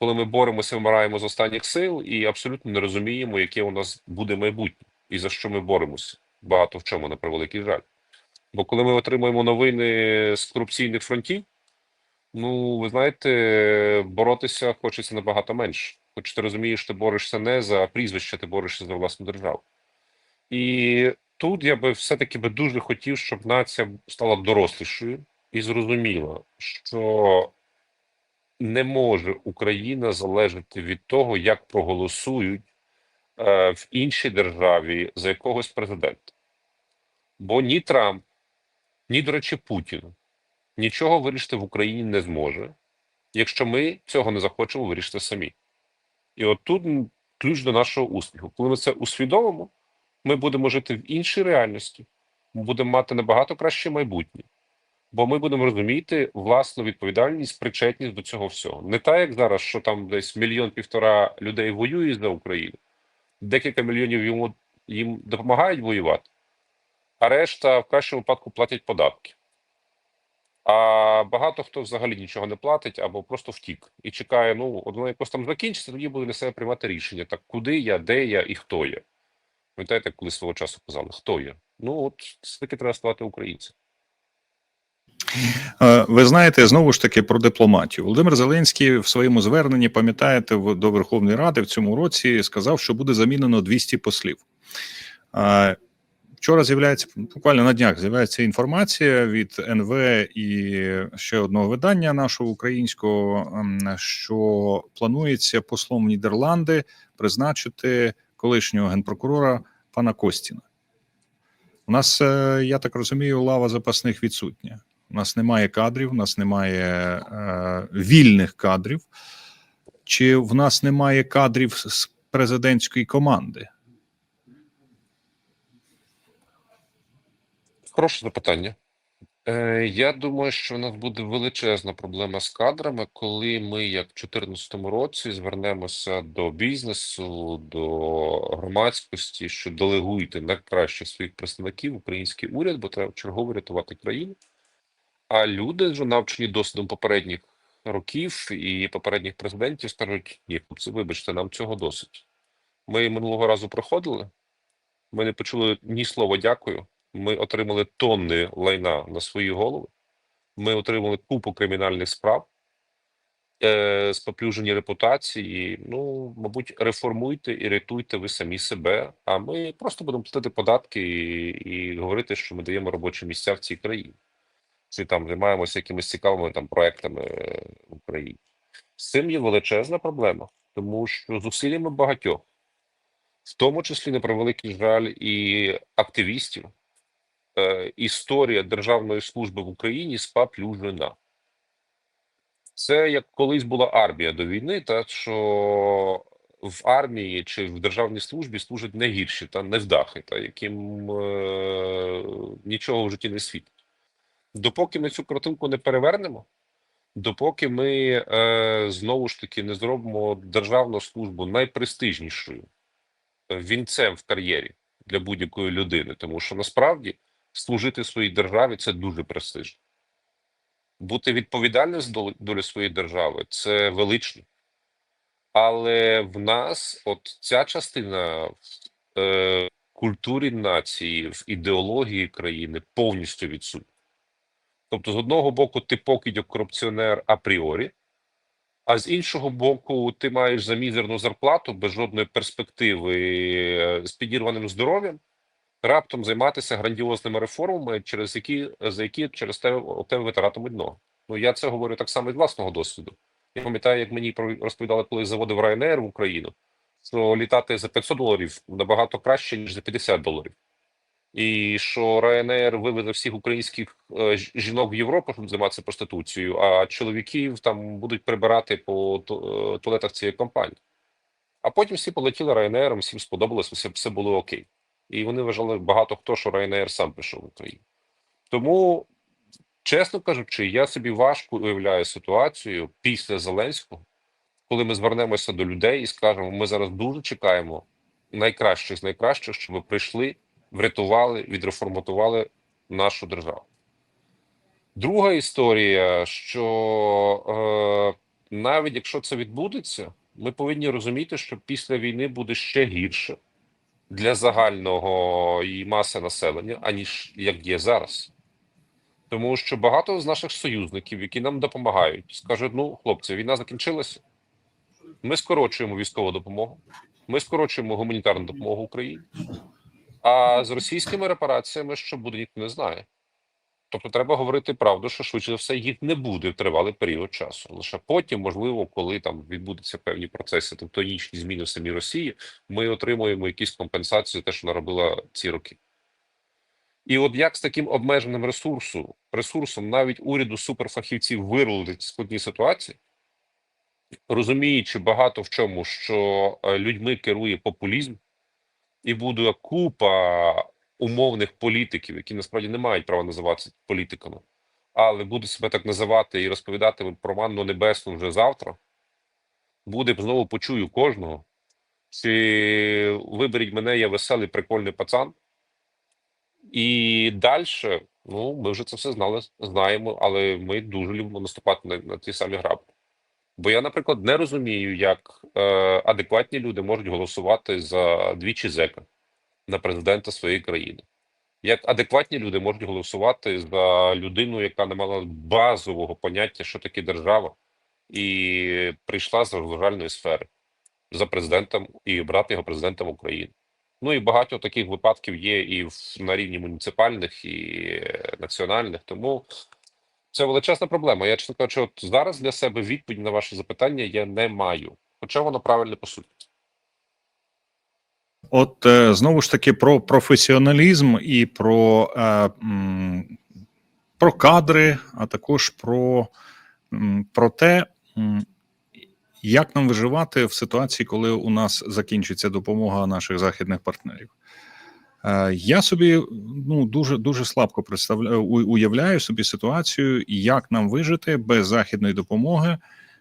коли ми боремося, вмираємо з останніх сил і абсолютно не розуміємо, яке у нас буде майбутнє і за що ми боремося. Багато в чому на превеликий жаль. Бо коли ми отримуємо новини з корупційних фронтів, ну ви знаєте, боротися хочеться набагато менше. Хоч ти розумієш, ти борешся не за прізвище, ти борешся за власну державу. І тут я би все-таки би дуже хотів, щоб нація стала дорослішою і зрозуміла, що не може Україна залежати від того, як проголосують е, в іншій державі за якогось президента. Бо ні Трамп, ні, до речі, Путін нічого вирішити в Україні не зможе, якщо ми цього не захочемо вирішити самі. І от тут ключ до нашого успіху. Коли ми це усвідомимо, ми будемо жити в іншій реальності, ми будемо мати набагато краще майбутнє. Бо ми будемо розуміти власну відповідальність, причетність до цього всього. Не так, як зараз, що там десь мільйон півтора людей воює за Україну, декілька мільйонів йому їм допомагають воювати, а решта в кращому випадку платять податки. А багато хто взагалі нічого не платить або просто втік і чекає, ну, воно якось там закінчиться, тоді буде для себе приймати рішення. Так куди я, де я і хто я. Пам'ятаєте, коли свого часу казали, хто я? Ну, от все-таки треба ставати українцем. Е, Ви знаєте, знову ж таки про дипломатію. Володимир Зеленський в своєму зверненні, пам'ятаєте, до Верховної Ради в цьому році сказав, що буде замінено 200 послів. Е, Вчора з'являється буквально на днях з'являється інформація від НВ і ще одного видання нашого українського, ем, що планується послом Нідерланди призначити колишнього генпрокурора пана Костіна. У нас, е, я так розумію, лава запасних відсутня. У нас немає кадрів, у нас немає е, вільних кадрів. Чи в нас немає кадрів з президентської команди? Хороше запитання. Е, я думаю, що в нас буде величезна проблема з кадрами, коли ми, як в 2014 році, звернемося до бізнесу, до громадськості, що делегуйте найкращих своїх представників український уряд, бо треба чергово рятувати країну. А люди, вже навчені досвідом попередніх років і попередніх президентів, скажуть: ні, вибачте, нам цього досить. Ми минулого разу проходили, ми не почули ні слова дякую. Ми отримали тонни лайна на свої голови. Ми отримали купу кримінальних справ, е, споплюжені репутації. Ну, мабуть, реформуйте і рятуйте ви самі себе. А ми просто будемо платити податки і, і говорити, що ми даємо робочі місця в цій країні. Чи там займаємося якимись цікавими там проектами е, в Україні. З цим є величезна проблема, тому що зусиллями багатьох, в тому числі на превеликий жаль, і активістів е, історія державної служби в Україні спаплюжена. Це як колись була армія до війни, та що в армії чи в державній службі служать не гірші та невдахи, та яким е, нічого в житті не світить. Допоки ми цю картинку не перевернемо, допоки ми е, знову ж таки не зробимо державну службу найпрестижнішою е, вінцем в кар'єрі для будь-якої людини, тому що насправді служити своїй державі це дуже престижно. Бути відповідальним за долю- своєї держави це велично. Але в нас, от ця частина в е, культурі нації, в ідеології країни повністю відсутня. Тобто, з одного боку, ти покидьок корупціонер апріорі, а з іншого боку, ти маєш за мізерну зарплату без жодної перспективи е, з підірваним здоров'ям раптом займатися грандіозними реформами, через які за які через те тебе витиратимуть ноги. Ну я це говорю так само з власного досвіду. Я пам'ятаю, як мені розповідали, коли заводив Ryanair в Україну, що літати за 500 доларів набагато краще ніж за 50 доларів. І що Ryanair вивезе всіх українських е, жінок в Європу, щоб займатися проституцією, а чоловіків там будуть прибирати по е, туалетах цієї компанії. А потім всі полетіли Ryanair, всім сподобалось, все, все було окей. І вони вважали багато хто, що Ryanair сам прийшов в Україну. Тому, чесно кажучи, я собі важко уявляю ситуацію після Зеленського, коли ми звернемося до людей і скажемо: ми зараз дуже чекаємо найкращих з найкращих, щоб ви прийшли, врятували, відреформатували нашу державу. Друга історія, що навіть якщо це відбудеться, ми повинні розуміти, що після війни буде ще гірше для загального і маси населення, аніж як є зараз. Тому що багато з наших союзників, які нам допомагають, скажуть: ну, хлопці, війна закінчилася. Ми скорочуємо військову допомогу, ми скорочуємо гуманітарну допомогу Україні. А з російськими репараціями, що буде, ніхто не знає. Тобто, треба говорити правду, що швидше за все їх не буде в тривалий період часу. Лише потім, можливо, коли там відбудуться певні процеси, тектонічні зміни в самій Росії, ми отримуємо якісь компенсації за те, що вона робила ці роки. І от як з таким обмеженим ресурсу, ресурсом навіть уряду суперфахівців вирулити ці складні ситуації, розуміючи багато в чому, що е, людьми керує популізм, і буде купа умовних політиків, які насправді не мають права називатися політиками, але будуть себе так називати і розповідати про манну небесну вже завтра. Буде знову почую кожного. Чи виберіть мене, я веселий, прикольний пацан. І далі, ну, ми вже це все знали, знаємо, але ми дуже любимо наступати на, на ті самі грабли. Бо я, наприклад, не розумію, як е, адекватні люди можуть голосувати за двічі зека на президента своєї країни. Як адекватні люди можуть голосувати за людину, яка не мала базового поняття, що таке держава, і прийшла з розважальної сфери за президентом і обрати його президентом України. Ну і багато таких випадків є і в, на рівні муніципальних, і е, національних. Тому це величезна проблема. Я чесно кажучи, от зараз для себе відповідь на ваше запитання я не маю, хоча воно правильне по суті. От е, знову ж таки про професіоналізм і про, е, про кадри, а також про, про те, як нам виживати в ситуації, коли у нас закінчиться допомога наших західних партнерів. Е, Я собі ну дуже дуже слабко представляю уявляю собі ситуацію, як нам вижити без західної допомоги,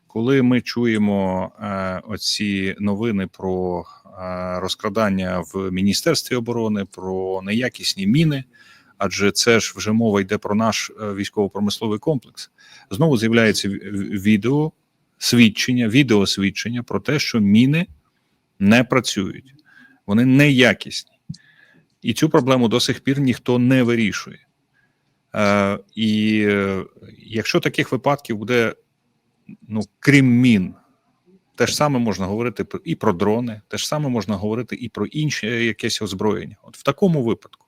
коли ми чуємо е, оці новини про е, розкрадання в міністерстві оборони, про неякісні міни. Адже це ж вже мова йде про наш е, військово-промисловий комплекс. Знову з'являється ві- ві- відео свідчення, відеосвідчення про те, що міни не працюють, вони неякісні. І цю проблему до сих пір ніхто не вирішує. Е, і е, якщо таких випадків буде, ну, крім мін, те ж саме можна говорити і про дрони, те ж саме можна говорити і про інше якесь озброєння. От в такому випадку,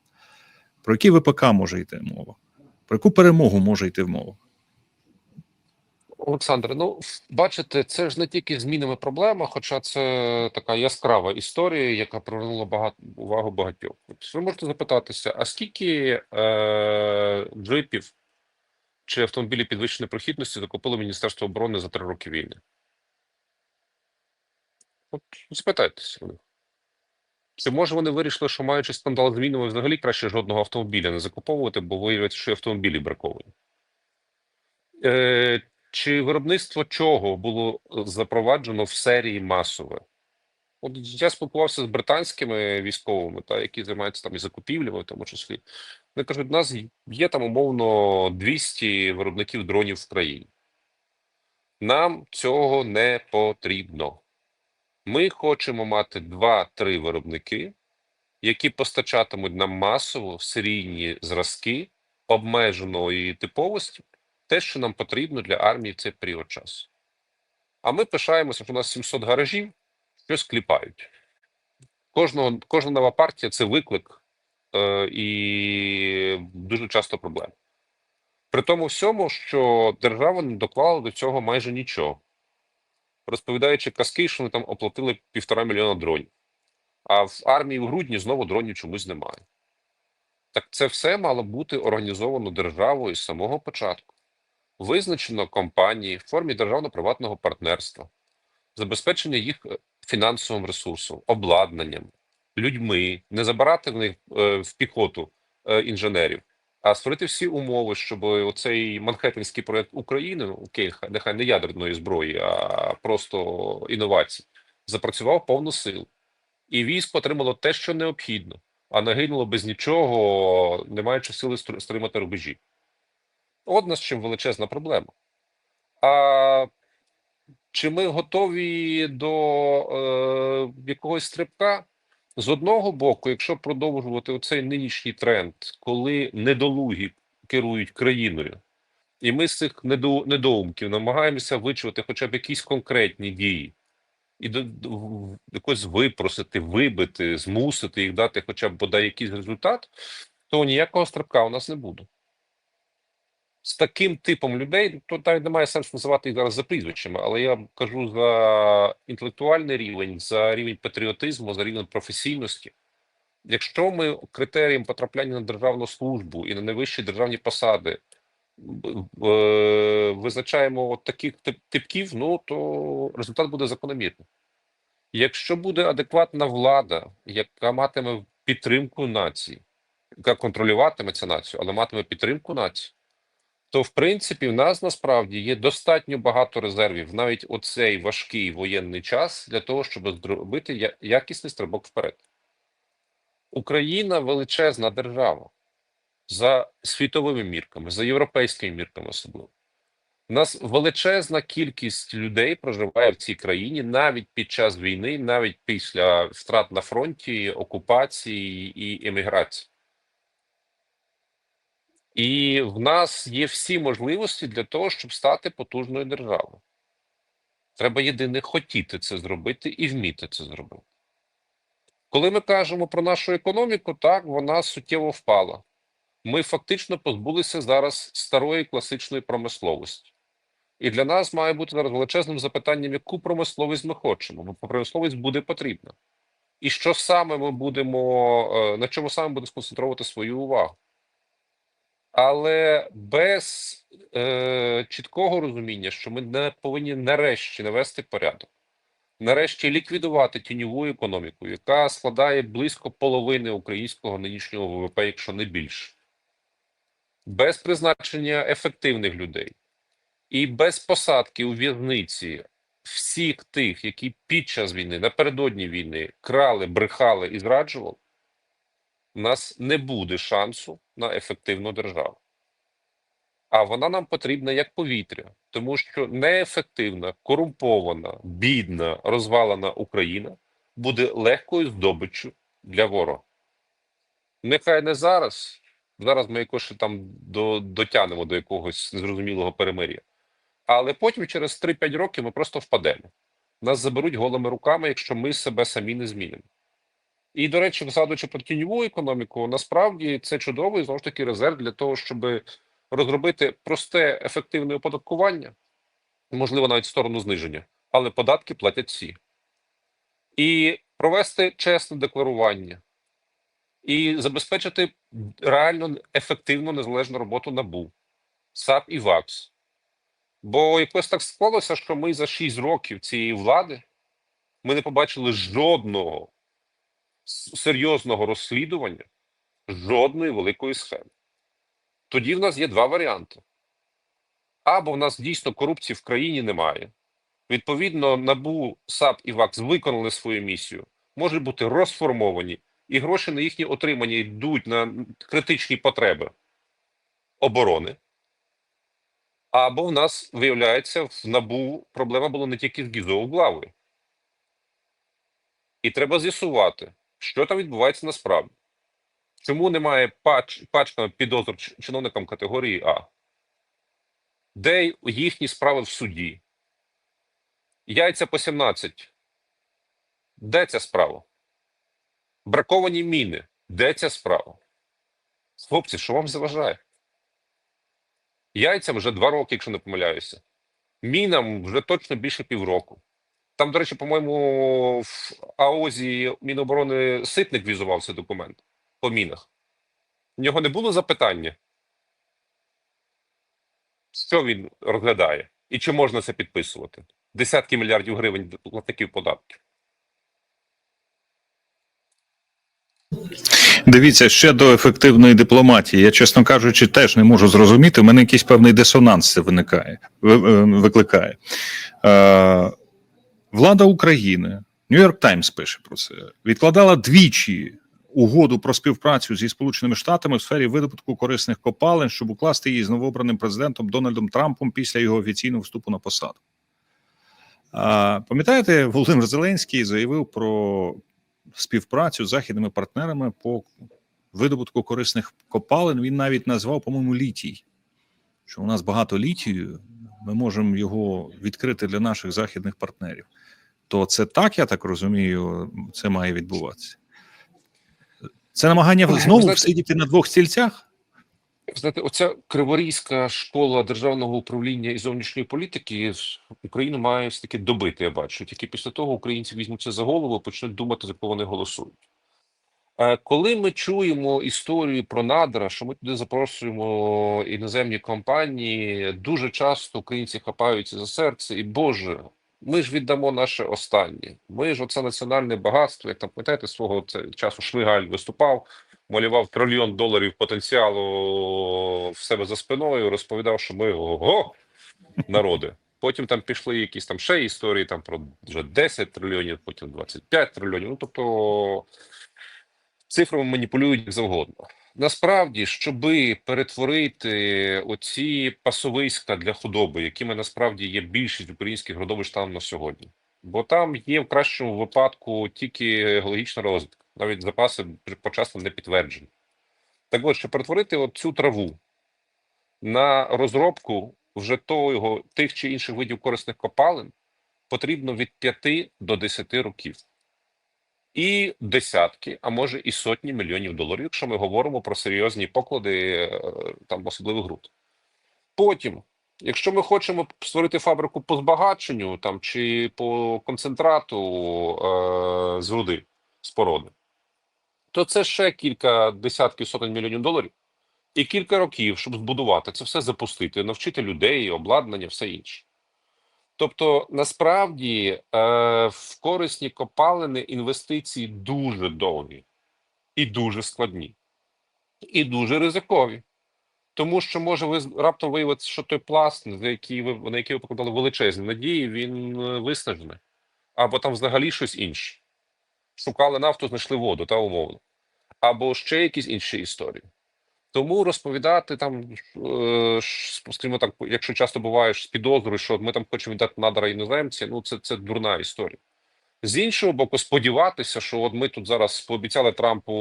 про який ВПК може йти мова? Про яку перемогу може йти мова? Олександре, ну бачите, це ж не тільки змінами проблема, хоча це така яскрава історія, яка привернула багато увагу багатьох. Ви можете запитатися: а скільки е, джипів чи автомобілів підвищеної прохідності закупило Міністерство оборони за три роки війни? От запитайтеся у. Чи може вони вирішили, що маючи скандал з мінами, взагалі краще жодного автомобіля не закуповувати, бо виявиться, що автомобілі браковані? Е, чи виробництво чого було е, запроваджено в серії масове? От я спілкувався з британськими військовими, та які займаються там і закупівлями, в тому числі. Вони кажуть, у нас є там умовно 200 виробників дронів в країні. Нам цього не потрібно. Ми хочемо мати 2-3 виробники, які постачатимуть нам масово серійні зразки обмеженої типовості, те, що нам потрібно для армії в цей період часу. А ми пишаємося, що у нас 700 гаражів щось кліпають. Кожного, кожна нова партія це виклик е, і дуже часто проблема. При тому всьому, що держава не доклала до цього майже нічого, розповідаючи казки, що вони там оплатили півтора мільйона дронів. А в армії в грудні знову дронів чомусь немає. Так це все мало бути організовано державою з самого початку. Визначено компанії в формі державно-приватного партнерства, забезпечення їх е, фінансовим ресурсом, обладнанням, людьми, не забирати в них е, в піхоту е, інженерів, а створити всі умови, щоб оцей Манхеттенський проект України, окей, нехай не ядерної зброї, а просто інновацій, запрацював повну силу. І військо отримало те, що необхідно, а нагинуло без нічого, не маючи сили стр- стримати рубежі. От нас чим величезна проблема. А Чи ми готові до е, якогось стрибка? З одного боку, якщо продовжувати оцей нинішній тренд, коли недолугі керують країною, і ми з цих недоумків намагаємося вичувати хоча б якісь конкретні дії, і до- якось випросити, вибити, змусити їх дати хоча б бодай якийсь результат, то ніякого стрибка у нас не буде. З таким типом людей, то навіть немає сенсу називати їх зараз за прізвищами, але я кажу за інтелектуальний рівень, за рівень патріотизму, за рівень професійності. Якщо ми критерієм потрапляння на державну службу і на найвищі державні посади е, визначаємо от таких типків, ну то результат буде закономірний. Якщо буде адекватна влада, яка матиме підтримку нації, яка контролюватиме цю націю, але матиме підтримку нації, то в принципі в нас насправді є достатньо багато резервів, навіть оцей важкий воєнний час, для того, щоб зробити якісний стрибок вперед. Україна величезна держава за світовими мірками, за європейськими мірками особливо. У нас величезна кількість людей проживає в цій країні навіть під час війни, навіть після втрат на фронті, окупації і еміграції. І в нас є всі можливості для того, щоб стати потужною державою. Треба єдине хотіти це зробити і вміти це зробити. Коли ми кажемо про нашу економіку, так вона суттєво впала. Ми фактично позбулися зараз старої класичної промисловості. І для нас має бути зараз величезним запитанням, яку промисловість ми хочемо, бо промисловість буде потрібна. І що саме ми будемо, е, на чому саме будемо сконцентрувати свою увагу. Але без е, чіткого розуміння, що ми не повинні нарешті навести порядок, нарешті ліквідувати тіньову економіку, яка складає близько половини українського нинішнього ВВП, якщо не більше, без призначення ефективних людей. І без посадки у в'язниці всіх тих, які під час війни, напередодні війни крали, брехали і зраджували, у нас не буде шансу на ефективну державу. А вона нам потрібна як повітря, тому що неефективна, корумпована, бідна, розвалена Україна буде легкою здобиччю для ворога. Нехай не зараз. Зараз ми якось там до, дотягнемо до якогось незрозумілого перемир'я. Але потім, через 3-5 років, ми просто впадемо. Нас заберуть голими руками, якщо ми себе самі не змінимо. І, до речі, згадуючи про тіньову економіку, насправді це чудовий знову ж таки резерв для того, щоб розробити просте ефективне оподаткування, можливо, навіть в сторону зниження, але податки платять всі. І провести чесне декларування, і забезпечити реально ефективну незалежну роботу НАБУ, САП і ВАКС. Бо якось так склалося, що ми за 6 років цієї влади ми не побачили жодного серйозного розслідування, жодної великої схеми. Тоді в нас є два варіанти. Або в нас дійсно корупції в країні немає. Відповідно, НАБУ, САП і ВАКС виконали свою місію, можуть бути розформовані, і гроші на їхнє отримання йдуть на критичні потреби оборони. Або в нас, виявляється, в НАБУ проблема була не тільки з Гізоуглавою. І треба з'ясувати, що там відбувається насправді. Чому немає пач, пачками підозр чиновникам категорії А? Де їхні справи в суді? Яйця по 17. Де ця справа? Браковані міни. Де ця справа? Хлопці, що вам заважає? Яйцям вже два роки, якщо не помиляюся. Мінам вже точно більше півроку. Там, до речі, по-моєму, в АОЗі Міноборони Ситник візував цей документ по мінах. В нього не було запитання, що він розглядає і чи можна це підписувати? Десятки мільярдів гривень платників податків. Дивіться ще до ефективної дипломатії. Я, чесно кажучи, теж не можу зрозуміти. У мене якийсь певний дисонанс це виникає, е, викликає. Е, влада України, Нью-Йорк Таймс пише про це, відкладала двічі угоду про співпрацю зі Сполученими Штатами в сфері видобутку корисних копалин, щоб укласти її з новообраним президентом Дональдом Трампом після його офіційного вступу на посаду. А, Пам'ятаєте, Володимир Зеленський заявив про співпрацю з західними партнерами по видобутку корисних копалин. Він навіть назвав, по-моєму, літій. Що у нас багато літію, ми можемо його відкрити для наших західних партнерів. То це так, я так розумію, це має відбуватися. Це намагання знову знаєте- всидіти на двох стільцях. Знаєте, оця Криворізька школа державного управління і зовнішньої політики Україну має все таки добити. Я бачу. Тільки після того українці візьмуться за голову, почнуть думати, за кого вони голосують. Е, Коли ми чуємо історію про надра, що ми туди запрошуємо іноземні компанії, дуже часто українці хапаються за серце, і Боже, ми ж віддамо наше останнє. Ми ж оце національне багатство, як там пам'ятаєте, свого часу Швигаль виступав, малював трильйон доларів потенціалу в себе за спиною, розповідав, що ми ого, народи. Потім там пішли якісь там ще історії там про вже 10 трильйонів, потім 25 трильйонів. Ну тобто цифрами маніпулюють як завгодно. Насправді, щоби перетворити оці пасовиська для худоби, якими насправді є більшість українських родовищ станом на сьогодні, бо там є в кращому випадку тільки геологічна розвідка, навіть запаси почасно не підтверджені. Так от, щоб перетворити цю траву на розробку вже того, тих чи інших видів корисних копалин, потрібно від 5 до 10 років і десятки, а може і сотні мільйонів доларів, якщо ми говоримо про серйозні поклади е, там особливих груд. Потім, якщо ми хочемо створити фабрику по збагаченню там чи по концентрату е, з руди з то це ще кілька десятків сотень мільйонів доларів і кілька років, щоб збудувати це все запустити, навчити людей, обладнання, все інше. Тобто, насправді е, в корисні копалини інвестиції дуже довгі і дуже складні, і дуже ризикові. Тому що може ви раптом виявитися, що той пласт, за який ви на який ви покладали величезні надії, він е, виснажений, або там взагалі щось інше. Шукали нафту, знайшли воду та умовно, або ще якісь інші історії. Тому розповідати там, е, скажімо так, якщо часто буваєш з підозрою, що ми там хочемо віддати надра іноземці, ну це, це дурна історія. З іншого боку, сподіватися, що от ми тут зараз пообіцяли Трампу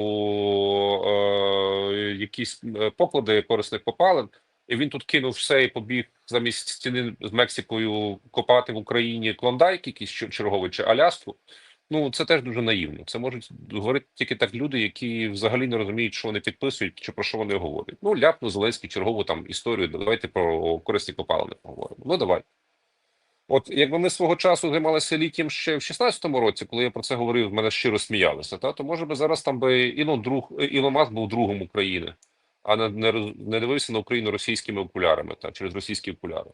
е, якісь е, поклади корисних копалин, і він тут кинув все і побіг замість стіни з Мексикою копати в Україні клондайк, якийсь черговий чи Аляску. Ну, це теж дуже наївно. Це можуть говорити тільки так люди, які взагалі не розуміють, що вони підписують чи про що вони говорять. Ну, ляпну Зеленський чергову там історію. Давайте про корисні копалини поговоримо. Ну, давай. От якби ми свого часу займалися літієм ще в 16-му році, коли я про це говорив, мене щиро сміялися. Та то може би зараз там би Ілон друг Ілон Маск був другом України, а не, не, не дивився на Україну російськими окулярами та через російські окуляри.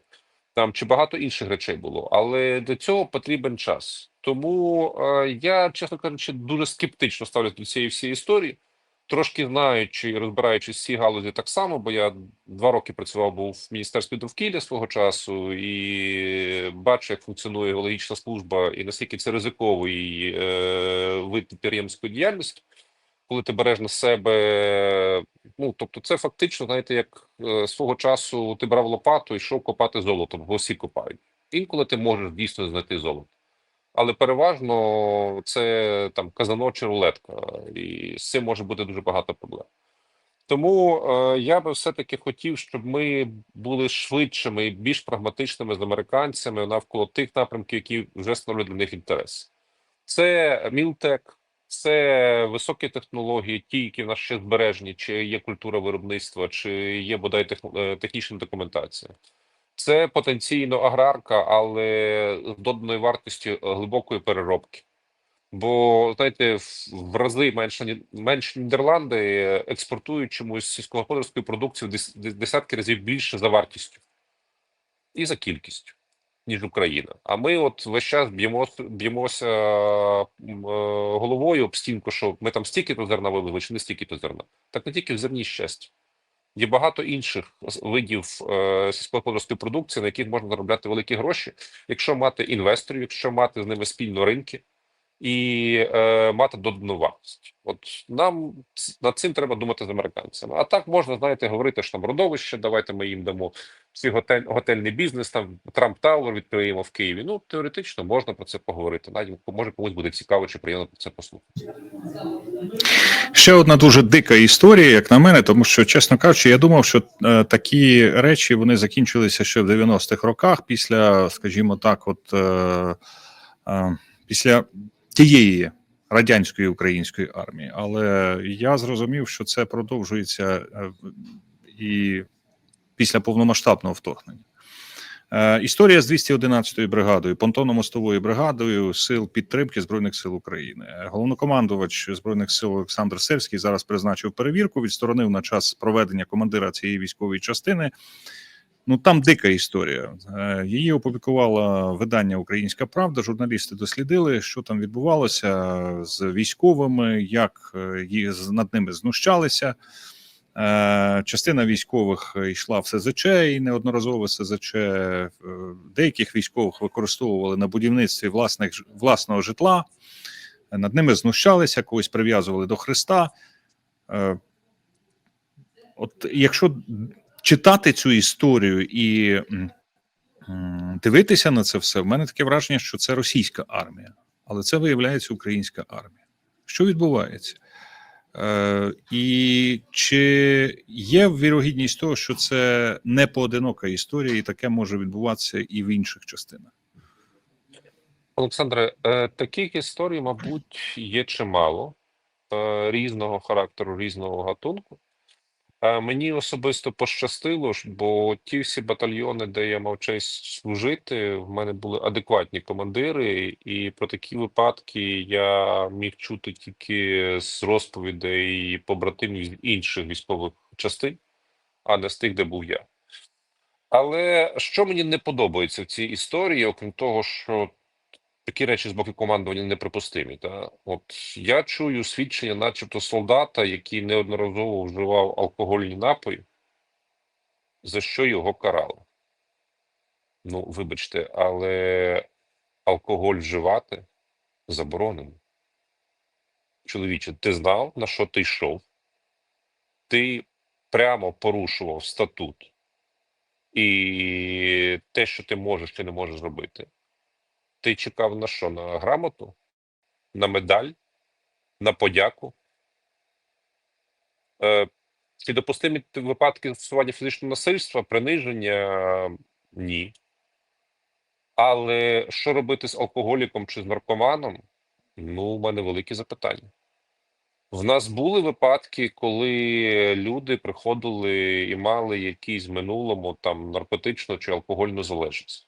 Там чи багато інших речей було, але для цього потрібен час. Тому е, я, чесно кажучи, дуже скептично ставлюсь до цієї всієї історії. Трошки знаючи і розбираючись в цій галузі так само, бо я два роки працював був в міністерстві довкілля свого часу і бачу, як функціонує геологічна служба, і наскільки це ризиковий е, вид підприємської діяльності, коли ти береш на себе. Ну тобто, це фактично, знаєте, як е, свого часу ти брав лопату і йшов копати золото, бо всі копають. Інколи ти можеш дійсно знайти золото. Але переважно це там казано чи рулетка, і з цим може бути дуже багато проблем. Тому е, я би все-таки хотів, щоб ми були швидшими і більш прагматичними з американцями навколо тих напрямків, які вже становлять для них інтерес. Це мілтек, це високі технології, ті, які в нас ще збережені, чи є культура виробництва, чи є бодай е, технічна документація. Це потенційно аграрка, але з доданою вартістю глибокої переробки. Бо знаєте, в- рази менше менше Нідерланди експортують чомусь сільськогосподарської продукції в дес- дес- десятки разів більше за вартістю і за кількістю, ніж Україна. А ми от весь час б'ємося, б'ємося е, головою об стінку, що ми там стільки то зерна вивезли, чи не стільки то зерна. Так не тільки в зерні щастя. Є багато інших видів е, сільськогосподарської продукції, на яких можна заробляти великі гроші, якщо мати інвесторів, якщо мати з ними спільно ринки, і е, мати додану вартість. От нам над цим треба думати з американцями. А так можна, знаєте, говорити, що там родовище, давайте ми їм дамо всі готель, готельний бізнес, там Трамп Тауер відкриємо в Києві. Ну, теоретично можна про це поговорити. Навіть може комусь буде цікаво чи приємно про це послухати. Ще одна дуже дика історія, як на мене, тому що, чесно кажучи, я думав, що е, такі речі вони закінчилися ще в 90-х роках, після, скажімо так, от е, е, після тієї радянської української армії. Але я зрозумів, що це продовжується е, і після повномасштабного вторгнення. Е, Історія з 211-ю бригадою, понтонно-мостовою бригадою сил підтримки збройних сил України. Головнокомандувач збройних сил Олександр Сирський зараз призначив перевірку, відсторонив на час проведення командира цієї військової частини. Ну там дика історія. Е, Її опублікувало видання Українська Правда. Журналісти дослідили, що там відбувалося з військовими, як е, над ними знущалися. Е, Частина військових йшла в СЗЧ і неодноразово СЗЧ. Деяких військових використовували на будівництві власних власного житла, над ними знущалися, когось прив'язували до Христа. От якщо читати цю історію і дивитися на це все, в мене таке враження, що це російська армія, але це виявляється українська армія. Що відбувається? Е, і чи є вірогідність того, що це не поодинока історія, і таке може відбуватися і в інших частинах? Олександре, е, таких історій, мабуть, є чимало е, різного характеру, різного гатунку. Мені особисто пощастило, бо ті всі батальйони, де я мав честь служити, в мене були адекватні командири, і про такі випадки я міг чути тільки з розповідей побратимів інших військових частин, а не з тих, де був я. Але що мені не подобається в цій історії, окрім того, що такі речі з боку командування неприпустимі. Та? От я чую свідчення, начебто, солдата, який неодноразово вживав алкогольні напої, за що його карали. Ну, вибачте, але алкоголь вживати заборонено. Чоловіче, ти знав, на що ти йшов? Ти прямо порушував статут і те, що ти можеш чи не можеш зробити. Ти чекав на що? На грамоту? На медаль? На подяку? Е, чи допустимі випадки застосування фізичного насильства, приниження? Ні. Але що робити з алкоголіком чи з наркоманом? Ну, у мене великі запитання. В нас були випадки, коли люди приходили і мали якісь минулому там наркотичну чи алкогольну залежність.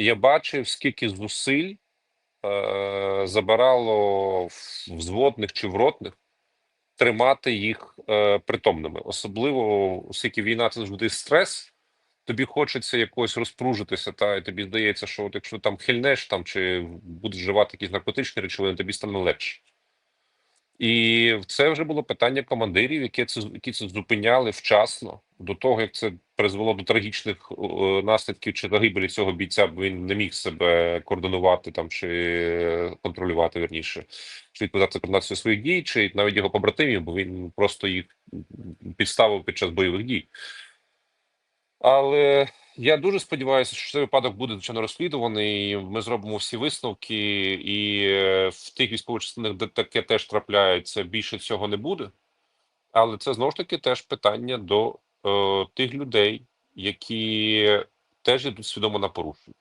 Я бачив, скільки зусиль е, забирало взводних чи вротних тримати їх е, притомними. Особливо, оскільки війна це завжди стрес, тобі хочеться якось розпружитися, та і тобі здається, що от якщо там хильнеш там чи будеш вживати якісь наркотичні речовини, тобі стане легше. І це вже було питання командирів, які це які це зупиняли вчасно до того, як це призвело до трагічних е, наслідків чи загибелі цього бійця, бо він не міг себе координувати там чи контролювати вірніше, чи відповідати координацію своїх дій, чи навіть його побратимів, бо він просто їх підставив під час бойових дій. Але я дуже сподіваюся, що цей випадок буде звичайно розслідуваний. Ми зробимо всі висновки, і е, в тих військових частинах, де таке теж трапляється, більше цього не буде. Але це знову ж таки теж питання до е, тих людей, які теж йдуть свідомо на порушення.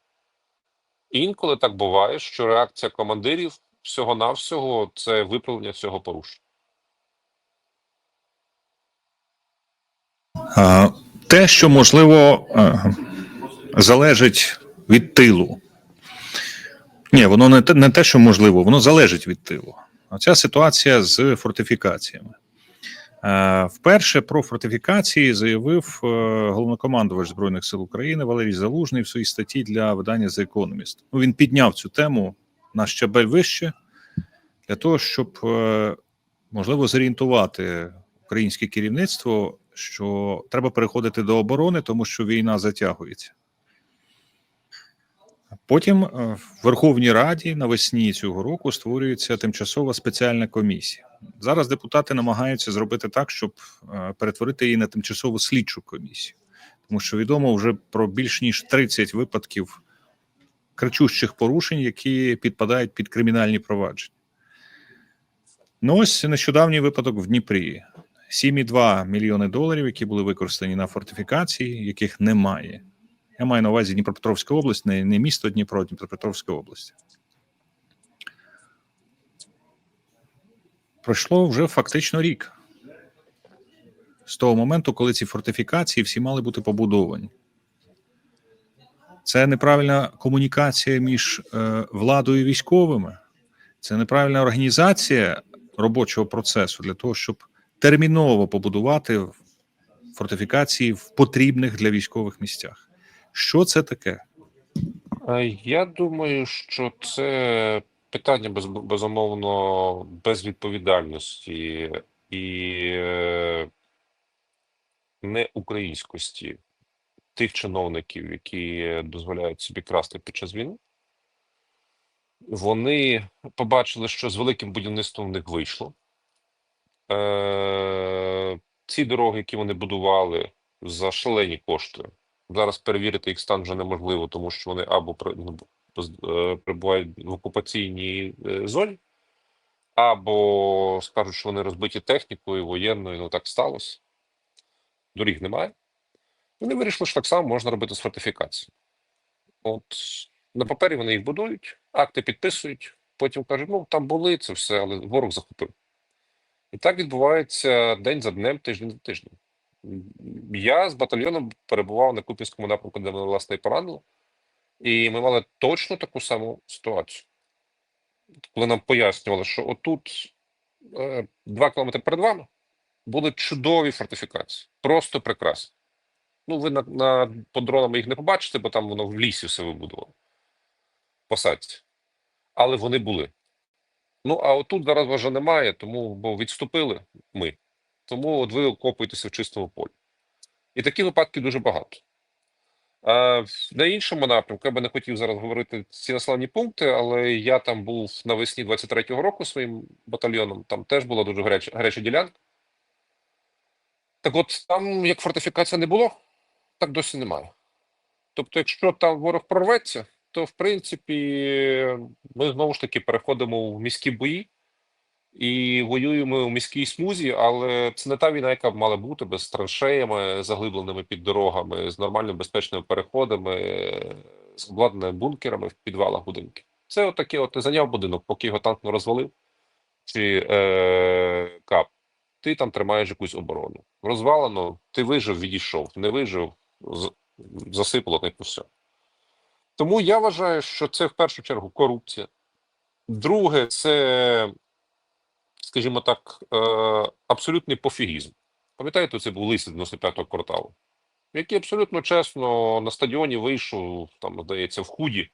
Інколи так буває, що реакція командирів всього-навсього це виправлення цього порушення. Те, що можливо е, залежить від тилу. Ні, воно не те, не те, що можливо, воно залежить від тилу. А ця ситуація з фортифікаціями. Е, Вперше про фортифікації заявив е, головнокомандувач Збройних сил України Валерій Залужний в своїй статті для видання The Economist. Ну, він підняв цю тему на щабель вище для того, щоб можливо зорієнтувати українське керівництво, що треба переходити до оборони, тому що війна затягується. Потім е, в Верховній Раді навесні цього року створюється тимчасова спеціальна комісія. Зараз депутати намагаються зробити так, щоб е, перетворити її на тимчасову слідчу комісію, тому що відомо вже про більш ніж 30 випадків кричущих порушень, які підпадають під кримінальні провадження. Ну ось нещодавній випадок в Дніпрі: 7,2 мільйони доларів, які були використані на фортифікації, яких немає. Я маю на увазі Дніпропетровська область, не, не місто Дніпро, Дніпропетровська область. Пройшло вже фактично рік з того моменту, коли ці фортифікації всі мали бути побудовані. Це неправильна комунікація між е, владою і військовими, це неправильна організація робочого процесу для того, щоб терміново побудувати фортифікації в потрібних для військових місцях. Що це таке? Е, Я думаю, що це питання без, безумовно безвідповідальності і е, неукраїнськості тих чиновників, які дозволяють собі красти під час війни. Вони побачили, що з великим будівництвом в них вийшло. Е, ці дороги, які вони будували за шалені кошти, зараз перевірити їх стан вже неможливо, тому що вони або ну, е, перебувають в окупаційній е, зоні, або скажуть, що вони розбиті технікою, воєнною, ну так сталося. Доріг немає. Вони вирішили, що так само можна робити з фортифікацією. От на папері вони їх будують, акти підписують, потім кажуть, ну там були це все, але ворог захопив. І так відбувається день за днем, тиждень за тижнем. Я з батальйоном перебував на Купінському напрямку, де мене власне і поранило, і ми мали точно таку саму ситуацію. Коли нам пояснювали, що отут е, два кілометри перед вами були чудові фортифікації, просто прекрасні. Ну, ви на, на по дронам їх не побачите, бо там воно в лісі все вибудувало. Посадці. Але вони були. Ну, а отут зараз вже немає, тому бо відступили ми. Тому от ви окопуєтеся в чистому полі. І такі випадки дуже багато. А, на іншому напрямку я би не хотів зараз говорити ці населені пункти, але я там був навесні 23-го року своїм батальйоном, там теж була дуже гаряча, гаряча ділянка. Так от там, як фортифікація не було, так досі немає. Тобто, якщо там ворог прорветься, то в принципі ми знову ж таки переходимо в міські бої і воюємо в міській смузі, але це не та війна, яка б мала бути без траншеями, заглибленими під дорогами, з нормальними безпечними переходами, з обладнаними бункерами в підвалах будинків. Це отаке, от ти зайняв будинок, поки його танк не розвалив, чи е, кап, ти там тримаєш якусь оборону. Розвалено, ти вижив, відійшов, не вижив, засипало так і все. Тому я вважаю, що це в першу чергу корупція. Друге, це, скажімо так, е, абсолютний пофігізм. Пам'ятаєте, це був лист 95-го кварталу, який абсолютно чесно на стадіоні вийшов, там, здається, в худі,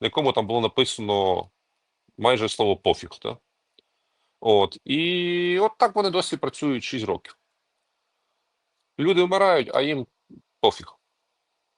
на якому там було написано майже слово пофіг. Так? От. І от так вони досі працюють 6 років. Люди вмирають, а їм пофіг.